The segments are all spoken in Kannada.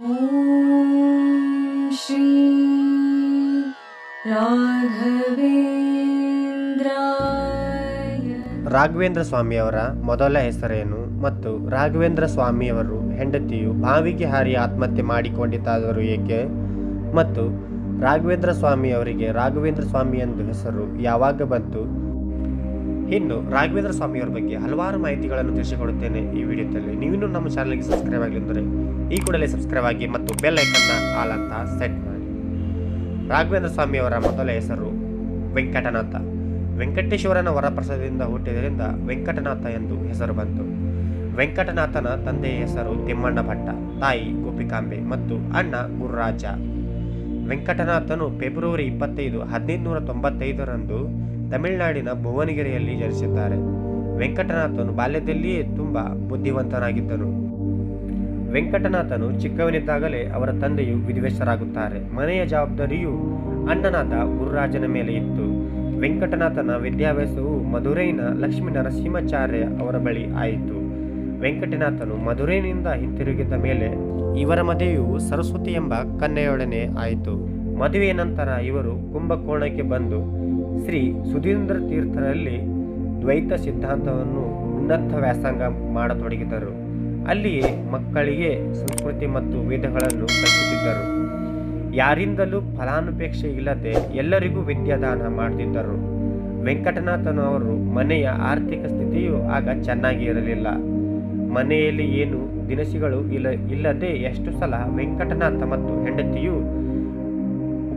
ॐ श्री ರಾಘವೇಂದ್ರಾಯ ರಾಘವೇಂದ್ರ ಸ್ವಾಮಿಯವರ ಮೊದಲ ಹೆಸರೇನು ಮತ್ತು ರಾಘವೇಂದ್ರ ಸ್ವಾಮಿಯವರು ಹೆಂಡತಿಯು ಬಾವಿಗೆ ಹಾರಿ ಆತ್ಮಹತ್ಯೆ ಮಾಡಿಕೊಂಡಿದ್ದಾದರು ಏಕೆ ಮತ್ತು ರಾಘವೇಂದ್ರ ಸ್ವಾಮಿಯವರಿಗೆ ರಾಘವೇಂದ್ರ ಸ್ವಾಮಿ ಎಂದು ಹೆಸರು ಯಾವಾಗ ಬಂತು ಇನ್ನು ರಾಘವೇಂದ್ರ ಸ್ವಾಮಿಯವರ ಬಗ್ಗೆ ಹಲವಾರು ಮಾಹಿತಿಗಳನ್ನು ತಿಳಿಸಿಕೊಡುತ್ತೇನೆ ಈ ವಿಡಿಯೋದಲ್ಲಿ. ನೀವಿನ್ನೂ ನಮ್ಮ ಚಾನಲ್ಗೆ ಸಬ್ಸ್ಕ್ರೈಬ್ ಆಗಿಲ್ಲ ಈ ಕೂಡಲೇ ಸಬ್ಸ್ಕ್ರೈಬ್ ಆಗಿ ಮತ್ತು ಬೆಲ್ ಐಕನ್ನ ಆಲ್ ಅಂತ ಸೆಟ್ ಮಾಡಿ. ರಾಘವೇಂದ್ರ ಸ್ವಾಮಿಯವರ ಮೊದಲ ಹೆಸರು ವೆಂಕಟನಾಥ. ವೆಂಕಟೇಶ್ವರನ ವರಪ್ರಸಾದದಿಂದ ಹುಟ್ಟಿದ್ದರಿಂದ ವೆಂಕಟನಾಥ ಎಂದು ಹೆಸರು ಬಂತು. ವೆಂಕಟನಾಥನ ತಂದೆಯ ಹೆಸರು ತಿಮ್ಮಣ್ಣ ಭಟ್ಟ ತಾಯಿ ಗೋಪಿಕಾಂಬೆ ಮತ್ತು ಅಣ್ಣ ಗುರುರಾಜ. ವೆಂಕಟನಾಥನು ಫೆಬ್ರವರಿ ಇಪ್ಪತ್ತೈದು ಹದಿನೈದುನೂರ ತೊಂಬತ್ತೈದರಂದು ತಮಿಳುನಾಡಿನ ಭುವನಗಿರಿಯಲ್ಲಿ ಜನಿಸಿದ್ದಾರೆ. ವೆಂಕಟನಾಥನು ಬಾಲ್ಯದಲ್ಲಿಯೇ ತುಂಬ ಬುದ್ಧಿವಂತನಾಗಿದ್ದನು. ವೆಂಕಟನಾಥನು ಚಿಕ್ಕವನಿದ್ದಾಗಲೇ ಅವರ ತಂದೆಯು ವಿಧಿವೇಶರಾಗುತ್ತಾರೆ. ಮನೆಯ ಜವಾಬ್ದಾರಿಯು ಅಣ್ಣನಾದ ಗುರುರಾಜನ ಮೇಲೆ ಇತ್ತು. ವೆಂಕಟನಾಥನ ವಿದ್ಯಾಭ್ಯಾಸವು ಮಧುರೈನ ಲಕ್ಷ್ಮೀ ನರಸಿಂಹಾಚಾರ್ಯ ಅವರ ಬಳಿ ಆಯಿತು. ವೆಂಕಟನಾಥನು ಮಧುರೈನಿಂದ ಹಿಂತಿರುಗಿದ ಮೇಲೆ ಇವರ ಮದುವೆಯು ಸರಸ್ವತಿ ಎಂಬ ಕನ್ನೆಯೊಡನೆ ಆಯಿತು. ಮದುವೆಯ ನಂತರ ಇವರು ಕುಂಭಕೋಣಕ್ಕೆ ಬಂದು ಶ್ರೀ ಸುಧೀಂದ್ರ ತೀರ್ಥರಲ್ಲಿ ದ್ವೈತ ಸಿದ್ಧಾಂತವನ್ನು ಉನ್ನತ ವ್ಯಾಸಂಗ ಮಾಡತೊಡಗಿದರು. ಅಲ್ಲಿಯೇ ಮಕ್ಕಳಿಗೆ ಸಂಸ್ಕೃತಿ ಮತ್ತು ವೇದಗಳನ್ನು ಕಲಿಸುತ್ತಿದ್ದರು. ಯಾರಿಂದಲೂ ಫಲಾನುಪೇಕ್ಷೆ ಇಲ್ಲದೆ ಎಲ್ಲರಿಗೂ ವಿದ್ಯಾದಾನ ಮಾಡುತ್ತಿದ್ದರು ವೆಂಕಟನಾಥನು ಅವರು ಮನೆಯ ಆರ್ಥಿಕ ಸ್ಥಿತಿಯು ಆಗ ಚೆನ್ನಾಗಿ ಇರಲಿಲ್ಲ. ಮನೆಯಲ್ಲಿ ಏನು ದಿನಸಿಗಳು ಇಲ್ಲ, ಇಲ್ಲದೆ ಎಷ್ಟು ಸಲ ವೆಂಕಟನಾಥ ಮತ್ತು ಹೆಂಡತಿಯು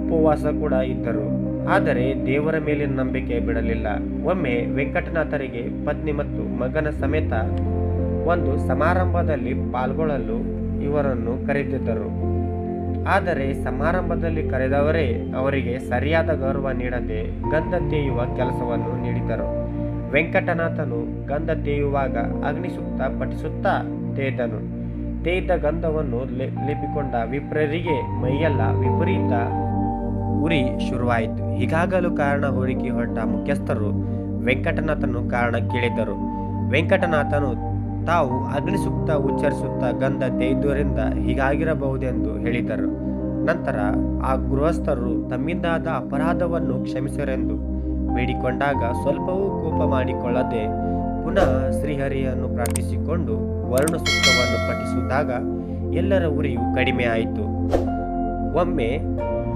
ಉಪವಾಸ ಕೂಡ ಇದ್ದರು. ಆದರೆ ದೇವರ ಮೇಲಿನ ನಂಬಿಕೆ ಬಿಡಲಿಲ್ಲ. ಒಮ್ಮೆ ವೆಂಕಟನಾಥರಿಗೆ ಪತ್ನಿ ಮತ್ತು ಮಗನ ಸಮೇತ ಒಂದು ಸಮಾರಂಭದಲ್ಲಿ ಪಾಲ್ಗೊಳ್ಳಲು ಇವರನ್ನು ಕರೆದಿದ್ದರು. ಆದರೆ ಸಮಾರಂಭದಲ್ಲಿ ಕರೆದವರೇ ಅವರಿಗೆ ಸರಿಯಾದ ಗೌರವ ನೀಡದೆ ಗಂಧ ತೇಯುವ ಕೆಲಸವನ್ನು ನೀಡಿದರು. ವೆಂಕಟನಾಥನು ಗಂಧ ತೇಯುವಾಗ ಅಗ್ನಿಸುತ್ತ ಪಠಿಸುತ್ತಾ ತೇದನು. ತೇಯ್ದ ಗಂಧವನ್ನು ಲೇಪಿಕೊಂಡ ವಿಪ್ರರಿಗೆ ಮೈಯೆಲ್ಲ ವಿಪರೀತ ಉರಿ ಶುರುವಾಯಿತು. ಈಗಾಗಲೂ ಕಾರಣ ಹುಡುಕಿ ಹೊರಟ ಮುಖ್ಯಸ್ಥರು ವೆಂಕಟನಾಥನು ಕಾರಣ ಕೇಳಿದರು ವೆಂಕಟನಾಥನು ತಾವು ಅಗ್ನಿಸೂಕ್ತ ಉಚ್ಚರಿಸುತ್ತಾ ಗಂಧ ತೇಯ್ದುದರಿಂದ ಹೀಗಾಗಿರಬಹುದೆಂದು ಹೇಳಿದರು ನಂತರ ಆ ಗೃಹಸ್ಥರು ತಮ್ಮಿಂದಾದ ಅಪರಾಧವನ್ನು ಕ್ಷಮಿಸರೆಂದು ಬೇಡಿಕೊಂಡಾಗ ಸ್ವಲ್ಪವೂ ಕೋಪ ಮಾಡಿಕೊಳ್ಳದೆ ಪುನಃ ಶ್ರೀಹರಿಯನ್ನು ಪ್ರಾರ್ಥಿಸಿಕೊಂಡು ವರುಣ ಸೂಕ್ತವನ್ನು ಪಠಿಸಿದಾಗ ಎಲ್ಲರ ಉರಿಯು ಕಡಿಮೆ ಆಯಿತು ಒಮ್ಮೆ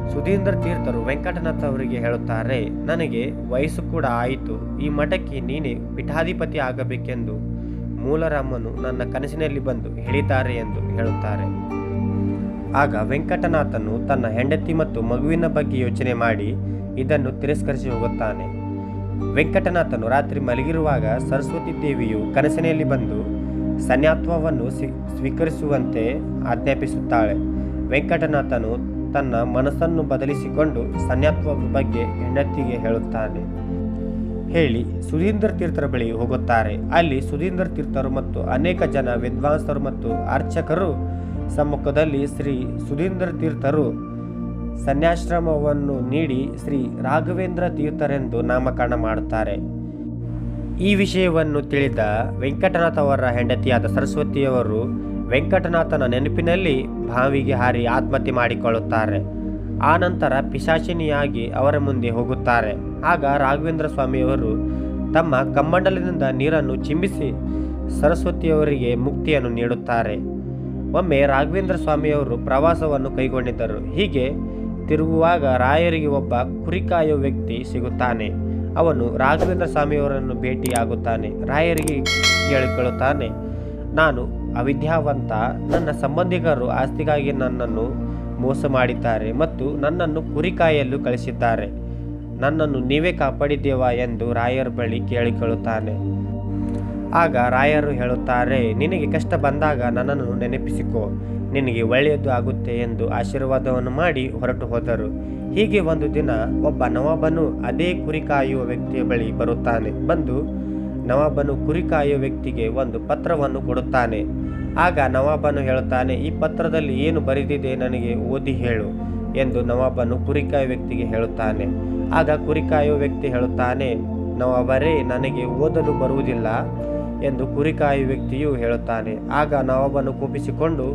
ಸುಧೀಂದ್ರ ತೀರ್ಥರು ವೆಂಕಟನಾಥ ಅವರಿಗೆ ಹೇಳುತ್ತಾರೆ, ನನಗೆ ವಯಸ್ಸು ಕೂಡ ಆಯಿತು. ಈ ಮಠಕ್ಕೆ ನೀನೇ ಪೀಠಾಧಿಪತಿ ಆಗಬೇಕೆಂದು ಮೂಲರಾಮನು ನನ್ನ ಕನಸಿನಲ್ಲಿ ಬಂದು ಹೇಳಿದ್ದಾರೆ ಎಂದು ಹೇಳುತ್ತಾರೆ. ಆಗ ವೆಂಕಟನಾಥನು ತನ್ನ ಹೆಂಡತಿ ಮತ್ತು ಮಗುವಿನ ಬಗ್ಗೆ ಯೋಚನೆ ಮಾಡಿ ಇದನ್ನು ತಿರಸ್ಕರಿಸಿ ಹೋಗುತ್ತಾನೆ. ವೆಂಕಟನಾಥನು ರಾತ್ರಿ ಮಲಗಿರುವಾಗ ಸರಸ್ವತಿ ದೇವಿಯು ಕನಸಿನಲ್ಲಿ ಬಂದು ಸನ್ಯಾತ್ವವನ್ನು ಸ್ವೀ- ಸ್ವೀಕರಿಸುವಂತೆ ಆಜ್ಞಾಪಿಸುತ್ತಾಳೆ. ವೆಂಕಟನಾಥನು ತನ್ನ ಮನಸ್ಸನ್ನು ಬದಲಿಸಿಕೊಂಡು ಸನ್ಯಾತ್ವದ ಬಗ್ಗೆ ಹೆಂಡತಿಗೆ ಹೇಳುತ್ತಾನೆ. ಹೇಳಿ, ಸುಧೀಂದ್ರ ತೀರ್ಥರ ಬಳಿ ಹೋಗುತ್ತಾರೆ. ಅಲ್ಲಿ ಸುಧೀಂದ್ರ ತೀರ್ಥರು ಮತ್ತು ಅನೇಕ ಜನ ವಿದ್ವಾಂಸರು ಮತ್ತು ಅರ್ಚಕರು ಸಮ್ಮುಖದಲ್ಲಿ ಶ್ರೀ ಸುಧೀಂದ್ರ ತೀರ್ಥರು ಸನ್ಯಾಶ್ರಮವನ್ನು ನೀಡಿ ಶ್ರೀ ರಾಘವೇಂದ್ರ ತೀರ್ಥರೆಂದು ನಾಮಕರಣ ಮಾಡುತ್ತಾರೆ. ಈ ವಿಷಯವನ್ನು ತಿಳಿದ ವೆಂಕಟನಾಥ್ ಅವರ ಹೆಂಡತಿಯಾದ ಸರಸ್ವತಿಯವರು ವೆಂಕಟನಾಥನ ನೆನಪಿನಲ್ಲಿ ಬಾವಿಗೆ ಹಾರಿ ಆತ್ಮಹತ್ಯೆ ಮಾಡಿಕೊಳ್ಳುತ್ತಾರೆ. ಆ ನಂತರ ಪಿಶಾಚಿನಿಯಾಗಿ ಅವರ ಮುಂದೆ ಹೋಗುತ್ತಾರೆ. ಆಗ ರಾಘವೇಂದ್ರ ಸ್ವಾಮಿಯವರು ತಮ್ಮ ಕಮ್ಮಂಡಲದಿಂದ ನೀರನ್ನು ಚಿಂಬಿಸಿ ಸರಸ್ವತಿಯವರಿಗೆ ಮುಕ್ತಿಯನ್ನು ನೀಡುತ್ತಾರೆ. ಒಮ್ಮೆ ರಾಘವೇಂದ್ರ ಸ್ವಾಮಿಯವರು ಪ್ರವಾಸವನ್ನು ಕೈಗೊಂಡಿದ್ದರು. ಹೀಗೆ ತಿರುಗುವಾಗ ರಾಯರಿಗೆ ಒಬ್ಬ ಕುರಿಕಾಯೋ ವ್ಯಕ್ತಿ ಸಿಗುತ್ತಾನೆ. ಅವನು ರಾಘವೇಂದ್ರ ಸ್ವಾಮಿಯವರನ್ನು ಭೇಟಿಯಾಗುತ್ತಾನೆ. ರಾಯರಿಗೆ ಕೇಳಿಕೊಳ್ಳುತ್ತಾನೆ. ನಾನು ಅವಿದ್ಯಾವಂತ ನನ್ನ ಸಂಬಂಧಿಕರು ಆಸ್ತಿಗಾಗಿ ನನ್ನನ್ನು ಮೋಸ ಮಾಡಿದ್ದಾರೆ ಮತ್ತು ನನ್ನನ್ನು ಕುರಿಕಾಯಲು ಕಳಿಸಿದ್ದಾರೆ. ನನ್ನನ್ನು ನೀವೇ ಕಾಪಾಡಿದ್ದೇವಾ ಎಂದು ರಾಯರ ಬಳಿ ಕೇಳಿಕೊಳ್ಳುತ್ತಾನೆ. ಆಗ ರಾಯರು ಹೇಳುತ್ತಾರೆ, ನಿನಗೆ ಕಷ್ಟ ಬಂದಾಗ ನನ್ನನ್ನು ನೆನಪಿಸಿಕೋ. ನಿನಗೆ ಒಳ್ಳೆಯದು ಆಗುತ್ತೆ ಎಂದು ಆಶೀರ್ವಾದವನ್ನು ಮಾಡಿ ಹೊರಟು ಹೋದರು. ಹೀಗೆ ಒಂದು ದಿನ ಒಬ್ಬ ನವಾಬನು ಅದೇ ಕುರಿ ಕಾಯುವ ವ್ಯಕ್ತಿಯ ಬಳಿ ಬರುತ್ತಾನೆ. ಬಂದು ನವಾಬನು ಕುರಿ ಕಾಯುವ ವ್ಯಕ್ತಿಗೆ ಒಂದು ಪತ್ರವನ್ನು ಕೊಡುತ್ತಾನೆ. ಆಗ ನವಾಬನು ಹೇಳುತ್ತಾನೆ, ಈ ಪತ್ರದಲ್ಲಿ ಏನು ಬರೆದಿದೆ ನನಗೆ ಓದಿ ಹೇಳು ಎಂದು ನವಾಬನು ಕುರಿ ಕಾಯುವ ವ್ಯಕ್ತಿಗೆ ಹೇಳುತ್ತಾನೆ. ಆಗ ಕುರಿ ಕಾಯುವ ವ್ಯಕ್ತಿ ಹೇಳುತ್ತಾನೆ, ನವಾಬರೇ, ನನಗೆ ಓದಲು ಬರುವುದಿಲ್ಲ ಎಂದು ಕುರಿಕಾಯಿ ವ್ಯಕ್ತಿಯು ಹೇಳುತ್ತಾನೆ. ಆಗ ನವಾಬನು ಕೋಪಿಸಿಕೊಂಡು,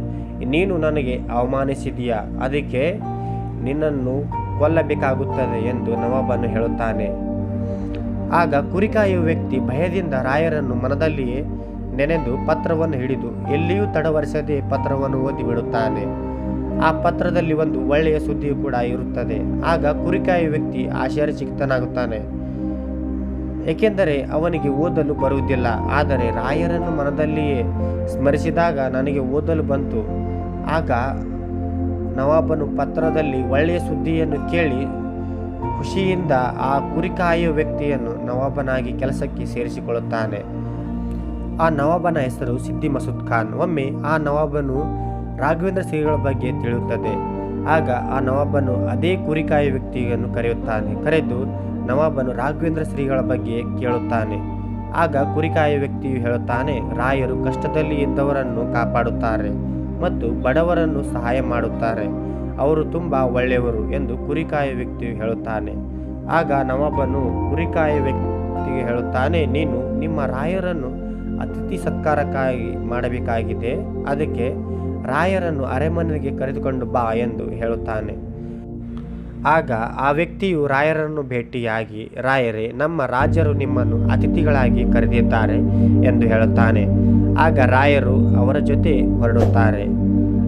ನೀನು ನನಗೆ ಅವಮಾನಿಸಿದೀಯಾ? ಅದಕ್ಕೆ ನಿನ್ನನ್ನು ಕೊಲ್ಲಬೇಕಾಗುತ್ತದೆ ಎಂದು ನವಾಬನು ಹೇಳುತ್ತಾನೆ. ಆಗ ಕುರಿಕಾಯುವ ವ್ಯಕ್ತಿ ಭಯದಿಂದ ರಾಯರನ್ನು ಮನದಲ್ಲಿಯೇ ನೆನೆದು ಪತ್ರವನ್ನು ಹಿಡಿದು ಎಲ್ಲಿಯೂ ತಡವರಿಸದೆ ಪತ್ರವನ್ನು ಓದಿ ಬಿಡುತ್ತಾನೆ. ಆ ಪತ್ರದಲ್ಲಿ ಒಂದು ಒಳ್ಳೆಯ ಸುದ್ದಿಯು ಕೂಡ ಇರುತ್ತದೆ. ಆಗ ಕುರಿಕಾಯುವ ವ್ಯಕ್ತಿ ಆಶ್ಚರ್ಯಚಿಕ್ತನಾಗುತ್ತಾನೆ. ಏಕೆಂದರೆ ಅವನಿಗೆ ಓದಲು ಬರುವುದಿಲ್ಲ. ಆದರೆ ರಾಯರನ್ನು ಮನದಲ್ಲಿಯೇ ಸ್ಮರಿಸಿದಾಗ ನನಗೆ ಓದಲು ಬಂತು. ಆಗ ನವಾಬನು ಪತ್ರದಲ್ಲಿ ಒಳ್ಳೆಯ ಸುದ್ದಿಯನ್ನು ಕೇಳಿ ಖುಷಿಯಿಂದ ಆ ಕುರಿ ಕಾಯುವ ವ್ಯಕ್ತಿಯನ್ನು ನವಾಬನಾಗಿ ಕೆಲಸಕ್ಕೆ ಸೇರಿಸಿಕೊಳ್ಳುತ್ತಾನೆ. ಆ ನವಾಬನ ಹೆಸರು ಸಿದ್ದಿ ಮಸೂದ್ ಖಾನ್. ಒಮ್ಮೆ ಆ ನವಾಬನು ರಾಘವೇಂದ್ರ ಶ್ರೀಗಳ ಬಗ್ಗೆ ತಿಳಿಯುತ್ತದೆ. ಆಗ ಆ ನವಾಬನು ಅದೇ ಕುರಿ ಕಾಯುವ ವ್ಯಕ್ತಿಯನ್ನು ಕರೆಯುತ್ತಾನೆ. ಕರೆದು ನವಾಬನು ರಾಘವೇಂದ್ರ ಶ್ರೀಗಳ ಬಗ್ಗೆ ಕೇಳುತ್ತಾನೆ. ಆಗ ಕುರಿಕಾಯ ವ್ಯಕ್ತಿಯು ಹೇಳುತ್ತಾನೆ, ರಾಯರು ಕಷ್ಟದಲ್ಲಿ ಇದ್ದವರನ್ನು ಕಾಪಾಡುತ್ತಾರೆ ಮತ್ತು ಬಡವರನ್ನು ಸಹಾಯ ಮಾಡುತ್ತಾರೆ. ಅವರು ತುಂಬ ಒಳ್ಳೆಯವರು ಎಂದು ಕುರಿಕಾಯ ವ್ಯಕ್ತಿಯು ಹೇಳುತ್ತಾನೆ. ಆಗ ನವಾಬನು ಕುರಿಕಾಯ ವ್ಯಕ್ತಿಗೆ ಹೇಳುತ್ತಾನೆ, ನೀನು ನಿಮ್ಮ ರಾಯರನ್ನು ಅತಿಥಿ ಸತ್ಕಾರಕ್ಕಾಗಿ ಮಾಡಬೇಕಾಗಿದೆ. ಅದಕ್ಕೆ ರಾಯರನ್ನು ಅರೆಮನೆಗೆ ಕರೆದುಕೊಂಡು ಬಾ ಎಂದು ಹೇಳುತ್ತಾನೆ. ಆಗ ಆ ವ್ಯಕ್ತಿಯು ರಾಯರನ್ನು ಭೇಟಿಯಾಗಿ, ರಾಯರೇ, ನಮ್ಮ ರಾಜರು ನಿಮ್ಮನ್ನು ಅತಿಥಿಗಳಾಗಿ ಕರೆದಿದ್ದಾರೆ ಎಂದು ಹೇಳುತ್ತಾನೆ. ಆಗ ರಾಯರು ಅವರ ಜೊತೆ ಹೊರಡುತ್ತಾರೆ.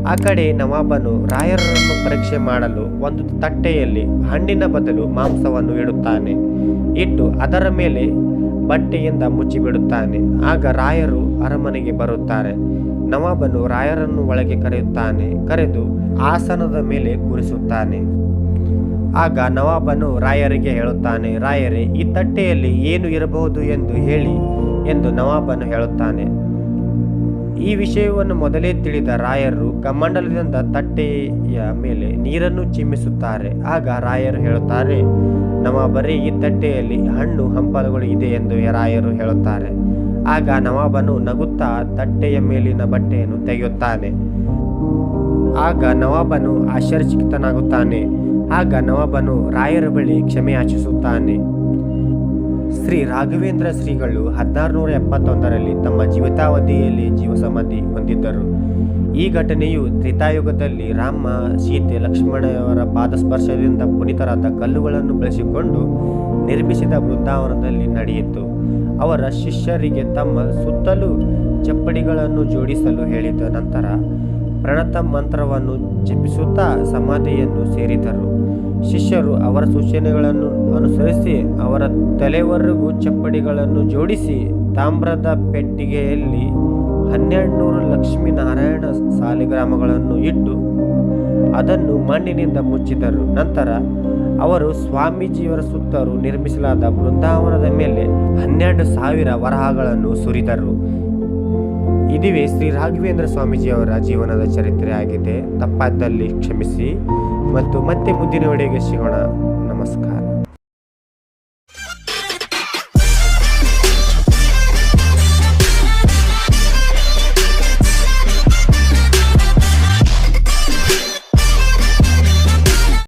ಆ ಕಡೆ ನವಾಬನು ರಾಯರನ್ನು ಪರೀಕ್ಷೆ ಮಾಡಲು ಒಂದು ತಟ್ಟೆಯಲ್ಲಿ ಹಣ್ಣಿನ ಬದಲು ಮಾಂಸವನ್ನು ಇಡುತ್ತಾನೆ. ಇಟ್ಟು ಅದರ ಮೇಲೆ ಬಟ್ಟೆಯಿಂದ ಮುಚ್ಚಿಬಿಡುತ್ತಾನೆ. ಆಗ ರಾಯರು ಅರಮನೆಗೆ ಬರುತ್ತಾರೆ. ನವಾಬನು ರಾಯರನ್ನು ಒಳಗೆ ಕರೆಯುತ್ತಾನೆ, ಕರೆದು ಆಸನದ ಮೇಲೆ ಕೂರಿಸುತ್ತಾನೆ. ಆಗ ನವಾಬನು ರಾಯರಿಗೆ ಹೇಳುತ್ತಾನೆ, ರಾಯರೇ, ಈ ತಟ್ಟೆಯಲ್ಲಿ ಏನು ಇರಬಹುದು ಎಂದು ಹೇಳಿ ಎಂದು ನವಾಬನು ಹೇಳುತ್ತಾನೆ. ಈ ವಿಷಯವನ್ನು ಮೊದಲೇ ತಿಳಿದ ರಾಯರು ಕಮಂಡಲದಿಂದ ತಟ್ಟೆಯ ಮೇಲೆ ನೀರನ್ನು ಚಿಮ್ಮಿಸುತ್ತಾರೆ. ಆಗ ರಾಯರು ಹೇಳುತ್ತಾರೆ ನವಾಬರೇ ಈ ತಟ್ಟೆಯಲ್ಲಿ ಹಣ್ಣು ಹಂಪಲುಗಳು ಇದೆ ಎಂದು ರಾಯರು ಹೇಳುತ್ತಾರೆ. ಆಗ ನವಾಬನು ನಗುತ್ತಾ ತಟ್ಟೆಯ ಮೇಲಿನ ಬಟ್ಟೆಯನ್ನು ತೆಗೆಯುತ್ತಾನೆ. ಆಗ ನವಾಬನು ಆಶ್ಚರ್ಯಚಕಿತನಾಗುತ್ತಾನೆ. ಆಗ ನವಾಬನು ರಾಯರ ಬಳಿ ಕ್ಷಮೆ ಯಾಚಿಸುತ್ತಾನೆ. ಶ್ರೀ ರಾಘವೇಂದ್ರ ಶ್ರೀಗಳು ಹದಿನಾರು ನೂರ ಎಪ್ಪತ್ತೊಂದರಲ್ಲಿ ತಮ್ಮ ಜೀವಿತಾವಧಿಯಲ್ಲಿ ಜೀವಸಮಾಧಿ ಹೊಂದಿದ್ದರು. ಈ ಘಟನೆಯು ತ್ರಿತಾಯುಗದಲ್ಲಿ ರಾಮ, ಸೀತೆ ಲಕ್ಷ್ಮಣಯವರ ಪಾದಸ್ಪರ್ಶದಿಂದ ಪುನೀತರಾದ ಕಲ್ಲುಗಳನ್ನು ಬಳಸಿಕೊಂಡು ನಿರ್ಮಿಸಿದ ವೃಂದಾವನದಲ್ಲಿ ನಡೆಯಿತು. ಅವರ ಶಿಷ್ಯರಿಗೆ ತಮ್ಮ ಸುತ್ತಲೂ ಚಪ್ಪಡಿಗಳನ್ನು ಜೋಡಿಸಲು ಹೇಳಿದ ನಂತರ ಪ್ರಣತ ಮಂತ್ರವನ್ನು ಜಪಿಸುತ್ತಾ ಸಮಾಧಿಯನ್ನು ಸೇರಿದರು. ಶಿಷ್ಯರು ಅವರ ಸೂಚನೆಗಳನ್ನು ಅನುಸರಿಸಿ ಅವರ ತಲೆವರೆಗೂ ಚಪ್ಪಡಿಗಳನ್ನು ಜೋಡಿಸಿ ತಾಮ್ರದ ಪೆಟ್ಟಿಗೆಯಲ್ಲಿ ಹನ್ನೆರಡು ಲಕ್ಷ್ಮೀನಾರಾಯಣ ಸಾಲಿಗ್ರಾಮಗಳನ್ನು ಇಟ್ಟು ಅದನ್ನು ಮಣ್ಣಿನಿಂದ ಮುಚ್ಚಿದರು. ನಂತರ ಅವರು ಸ್ವಾಮೀಜಿಯವರ ಸುತ್ತರು ನಿರ್ಮಿಸಲಾದ ಬೃಂದಾವನದ ಮೇಲೆ ಹನ್ನೆರಡು ಸಾವಿರ ವರಹಗಳನ್ನು ಸುರಿದರು. ಇದುವೇ ಶ್ರೀ ರಾಘವೇಂದ್ರ ಸ್ವಾಮೀಜಿಯವರ ಜೀವನದ ಚರಿತ್ರೆ ಆಗಿದೆ. ತಪ್ಪಾದಲ್ಲಿ ಕ್ಷಮಿಸಿ. ಮತ್ತು ಮತ್ತೆ ಮುಂದಿನ ವಿಡಿಯೋಗೆ ಸಿಗೋಣ. ನಮಸ್ಕಾರ.